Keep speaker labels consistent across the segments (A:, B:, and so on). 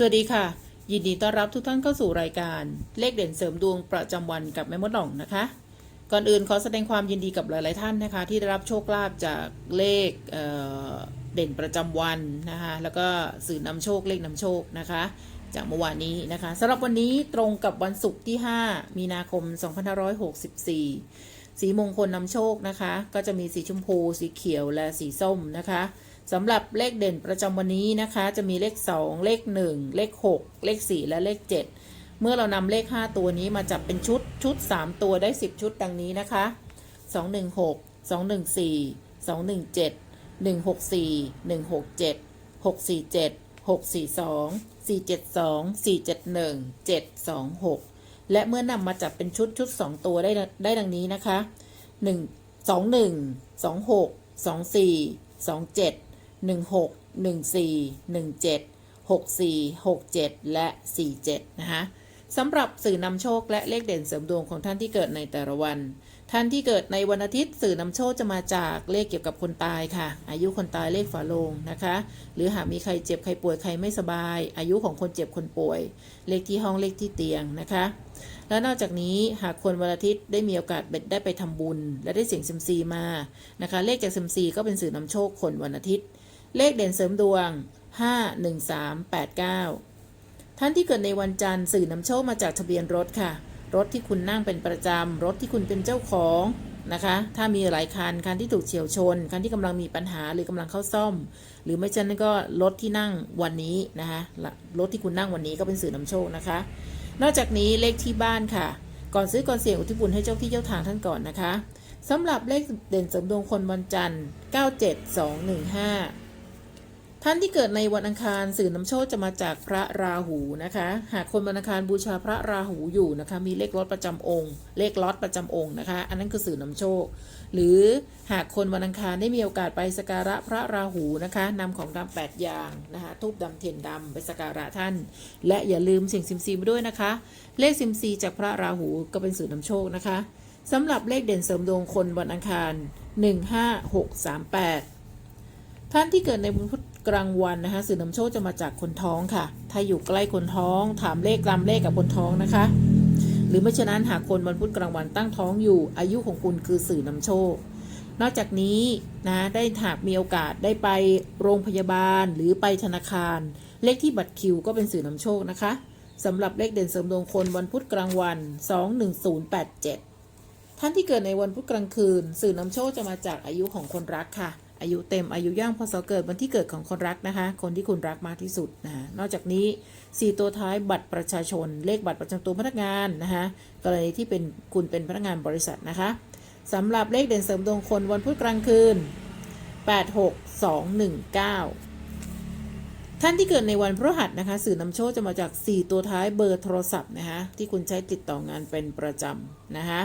A: สวัสดีค่ะ ยินดีต้อนรับทุกท่านเข้าสู่รายการ เลขเด่นเสริมดวงประจำวันกับแม่มดหน่องนะคะ ก่อนอื่นขอแสดงความยินดีกับหลาย ๆ ท่านนะคะ ที่ได้รับโชคลาภจากเลขเเด่นประจำวันนะคะแล้วก็สื่อนำโชคเลขนำโชคนะคะ จากเมื่อวานนี้นะคะสำหรับวันนี้ตรงกับวันศุกร์ที่ 5 มีนาคม 2564 สีมงคลนำโชคนะคะ ก็จะมีสีชมพู สีเขียวและสีส้มนะคะสำหรับเลขเด่นประจำวันนี้นะคะ จะมีเลข 2 เลข 1 เลข 6 เลข 4 และเลข 7 เมื่อเรานำเลข 5 ตัวนี้มาจับเป็นชุดชุด 3 ตัวได้ 10 ชุดดังนี้นะคะ 216 214 217 164 167 647 642 472 471 726 และเมื่อนำมาจับเป็นชุดชุด 2 ตัวได้ได้ดังนี้นะคะ 1 21 26 24 27 16 14 17 64 67 และ 47 นะคะ สำหรับสื่อนำโชคและเลขเด่นเสริมดวงของท่านที่เกิดในแต่ละวัน ท่านที่เกิดในวันอาทิตย์สื่อนำโชคจะมาจากเลขเกี่ยวกับคนตายค่ะ อายุคนตายเลขฝาโลงนะคะ หรือหากมีใครเจ็บใครป่วยใครไม่สบาย อายุของคนเจ็บคนป่วย เลขที่ห้องเลขที่เตียงนะคะ และนอกจากนี้หากคนวันอาทิตย์ได้มีโอกาสได้ไปทำบุญ และได้เสียงซิมซีมานะคะ เลขจากซิมซีก็เป็นสื่อนำโชคคนวันอาทิตย์ เลขเด่นเสริมดวง 5 1 3 8 9 ท่านที่เกิดในวันจันทร์สื่อนำโชคมาจากทะเบียนรถค่ะ รถที่คุณนั่งเป็นประจำรถที่คุณเป็นเจ้าของนะคะ ถ้ามีหลายคันคันที่ถูกเฉียวชน คันที่กำลังมีปัญหาหรือกำลังเข้าซ่อม หรือไม่เช่นนั้นก็รถที่นั่งวันนี้นะคะรถที่คุณนั่งวันนี้ก็เป็นสื่อนำโชคนะคะ นอกจากนี้เลขที่บ้านค่ะ ก่อนซื้อก่อนเสี่ยงอุทิศบุญให้เจ้าที่เจ้าทางท่านก่อนนะคะสำหรับเลขเด่นเสริมดวงคนวันจันทร์ 97215 ท่านที่เกิดในวันอังคารสื่อนำโชคจะมาจากพระราหูนะคะ หากคนวันอังคารบูชาพระราหูอยู่นะคะ มีเลขรถประจำองค์ เลขล็อตประจำองค์นะคะ อันนั้นคือสื่อนำโชค หรือหากคนวันอังคารได้มีโอกาสไปสักการะพระราหูนะคะนำของดำแปดอย่างนะคะทูบดำเทียนดำไปสักการะท่าน และอย่าลืมเสียงซิมซีมด้วยนะคะ เลขซิมซีจากพระราหูก็เป็นสื่อนำโชคนะคะสำหรับเลขเด่นเสริมดวงคนวันอังคาร 15638 ท่านที่เกิดในวันพุธ กลางวันนะคะสื่อนำโชคจะมาจากคนท้องค่ะ ถ้าอยู่ใกล้คนท้อง ถามเลขรำเลขกับคนท้องนะคะ หรือไม่ฉะนั้นหากคนวันพุธกลางวันตั้งท้องอยู่อายุของคุณคือสื่อนำโชค นอกจากนี้นะได้หากมีโอกาสได้ไปโรงพยาบาลหรือไปธนาคาร เลขที่บัตรคิวก็เป็นสื่อนำโชคนะคะสำหรับเลขเด่นเสริมดวงคนวันพุธกลางวัน 21087 ท่านที่เกิดในวันพุธกลางคืน สื่อนำโชคจะมาจากอายุของคนรักค่ะ อายุเต็มอายุย่างพศเกิดวันที่เกิดของคนรักนะคะ คนที่คุณรักมากที่สุดนะคะนอกจากนี้ 4 ตัวท้ายบัตรประชาชน เลขบัตรประจำตัวพนักงานนะคะกรณีที่เป็นคุณเป็นพนักงานบริษัทนะคะสำหรับเลขเด่นเสริมดวงคนวันพุธกลางคืน 86219 ท่านที่เกิดในวันพฤหัสนะคะ สื่อนำโชคจะมาจาก 4 ตัวท้ายเบอร์โทรศัพท์นะคะที่คุณใช้ติดต่องานเป็นประจำนะคะ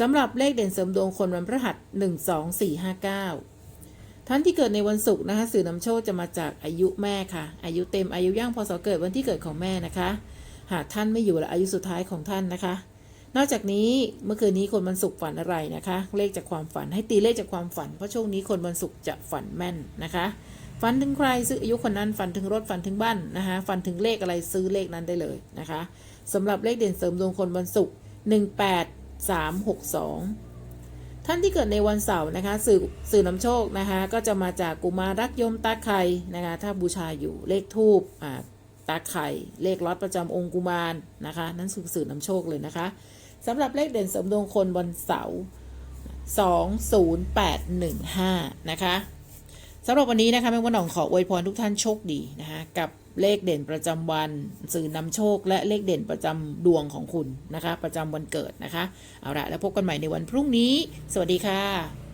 A: สำหรับเลขเด่นเสริมดวงคนวันพฤหัส 12459 ท่านที่เกิดในวันศุกร์นะคะสื่อนำโชคจะมาจากอายุแม่ค่ะ อายุเต็มอายุย่างพศเกิดวันที่เกิดของแม่นะคะ หากท่านไม่อยู่และอายุสุดท้ายของท่านนะคะ นอกจากนี้เมื่อคืนนี้คนวันศุกร์ฝันอะไรนะคะ เลขจากความฝันให้ตีเลขจากความฝัน เพราะช่วงนี้คนวันศุกร์จะฝันแม่นนะคะฝันถึงใครซื้ออายุคนนั้นฝันถึงรถฝันถึงบ้านนะคะฝันถึงเลขอะไรซื้อเลขนั้นได้เลยนะคะสำหรับเลขเด่นเสริมดวงคนวันศุกร์18362 ท่านที่เกิดในวันเสาร์นะคะสื่อสื่อนำโชคนะคะ ก็จะมาจากกุมารักยมตาไข่นะคะ ถ้าบูชาอยู่เลขทูบอ่าตาไข่เลขล็อตประจำองค์กุมารนะคะ นั่นสื่อสื่อนำโชคเลยนะคะสำหรับเลขเด่นสมดวงคนวันเสาร์สองศูนย์แปดหนึ่งห้านะคะ สำหรับวันนี้นะคะแม่วันหนองขออวยพรทุกท่านโชคดีนะคะกับเลขเด่นประจำวัน สื่อนำโชค และเลขเด่นประจำดวงของคุณนะคะ ประจำวันเกิดนะคะ เอาละแล้วพบกันใหม่ในวันพรุ่งนี้ สวัสดีค่ะ